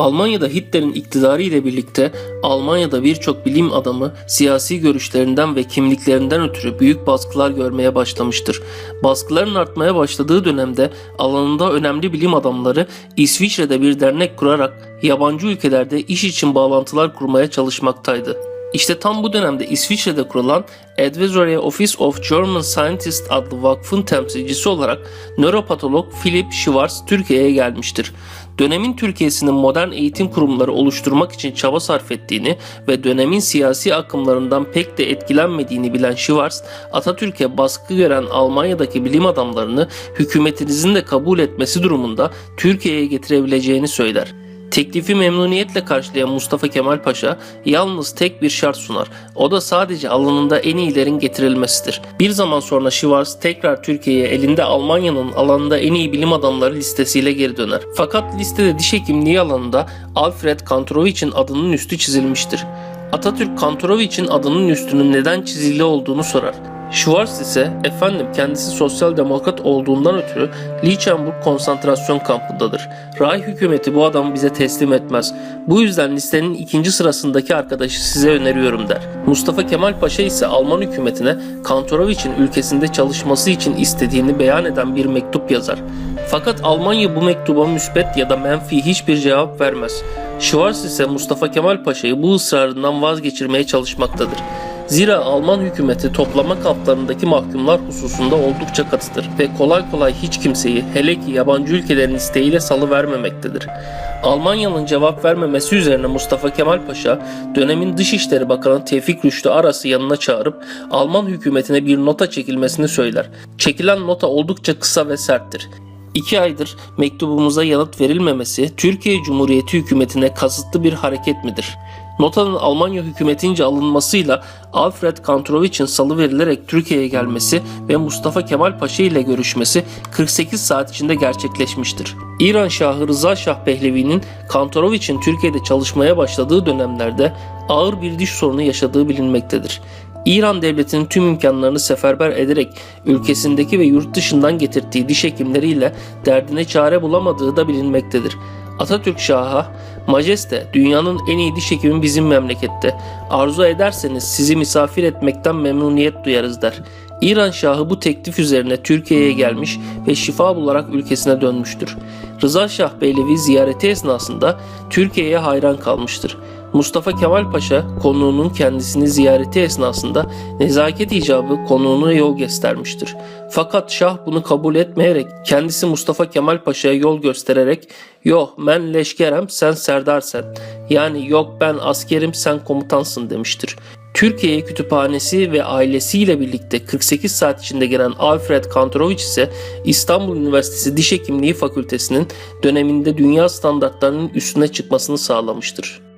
Almanya'da Hitler'in iktidarı ile birlikte Almanya'da birçok bilim adamı siyasi görüşlerinden ve kimliklerinden ötürü büyük baskılar görmeye başlamıştır. Baskıların artmaya başladığı dönemde alanında önemli bilim adamları İsviçre'de bir dernek kurarak yabancı ülkelerde iş için bağlantılar kurmaya çalışmaktaydı. İşte tam bu dönemde İsviçre'de kurulan Advisory Office of German Scientists adlı vakfın temsilcisi olarak nöropatolog Philip Schwarz Türkiye'ye gelmiştir. Dönemin Türkiye'sinin modern eğitim kurumları oluşturmak için çaba sarf ettiğini ve dönemin siyasi akımlarından pek de etkilenmediğini bilen Schwarz, Atatürk'e baskı gören Almanya'daki bilim adamlarını hükümetinizin de kabul etmesi durumunda Türkiye'ye getirebileceğini söyler. Teklifi memnuniyetle karşılayan Mustafa Kemal Paşa yalnız tek bir şart sunar. O da sadece alanında en iyilerin getirilmesidir. Bir zaman sonra Schwarz tekrar Türkiye'ye elinde Almanya'nın alanında en iyi bilim adamları listesiyle geri döner. Fakat listede diş hekimliği alanında Alfred Kantorovic'in adının üstü çizilmiştir. Atatürk Kantorovic'in adının üstünün neden çizili olduğunu sorar. Schwarz ise efendim kendisi sosyal demokrat olduğundan ötürü Lichtenburg konsantrasyon kampındadır. Ray hükümeti bu adamı bize teslim etmez. Bu yüzden listenin ikinci sırasındaki arkadaşı size öneriyorum der. Mustafa Kemal Paşa ise Alman hükümetine Kantorovic'in ülkesinde çalışması için istediğini beyan eden bir mektup yazar. Fakat Almanya bu mektuba müspet ya da menfi hiçbir cevap vermez. Schwarz ise Mustafa Kemal Paşa'yı bu ısrarından vazgeçirmeye çalışmaktadır. Zira Alman hükümeti toplama kamplarındaki mahkumlar hususunda oldukça katıdır ve kolay kolay hiç kimseyi hele ki yabancı ülkelerin isteğiyle salı vermemektedir. Almanya'nın cevap vermemesi üzerine Mustafa Kemal Paşa dönemin Dışişleri Bakanı Tevfik Rüştü Aras'ı yanına çağırıp Alman hükümetine bir nota çekilmesini söyler. Çekilen nota oldukça kısa ve serttir. İki aydır mektubumuza yanıt verilmemesi Türkiye Cumhuriyeti hükümetine kasıtlı bir hareket midir? Notanın Almanya hükümetince alınmasıyla Alfred Kantorovic'in salı verilerek Türkiye'ye gelmesi ve Mustafa Kemal Paşa ile görüşmesi 48 saat içinde gerçekleşmiştir. İran Şahı Rıza Şah Pehlevi'nin Kantorovic'in Türkiye'de çalışmaya başladığı dönemlerde ağır bir diş sorunu yaşadığı bilinmektedir. İran devletinin tüm imkanlarını seferber ederek ülkesindeki ve yurt dışından getirdiği diş hekimleriyle derdine çare bulamadığı da bilinmektedir. Atatürk Şah'a Majeste dünyanın en iyi diş hekimi bizim memlekette. Arzu ederseniz sizi misafir etmekten memnuniyet duyarız der. İran Şahı bu teklif üzerine Türkiye'ye gelmiş ve şifa bularak ülkesine dönmüştür. Rıza Şah Beylevi ziyareti esnasında Türkiye'ye hayran kalmıştır. Mustafa Kemal Paşa konuğunun kendisini ziyareti esnasında nezaket icabı konuğuna yol göstermiştir. Fakat Şah bunu kabul etmeyerek kendisi Mustafa Kemal Paşa'ya yol göstererek yok ben leşkerem sen serdarsen yani yok ben askerim sen komutansın demiştir. Türkiye Kütüphanesi ve ailesiyle birlikte 48 saat içinde gelen Alfred Kantorovich ise İstanbul Üniversitesi Diş Hekimliği Fakültesinin döneminde dünya standartlarının üstüne çıkmasını sağlamıştır.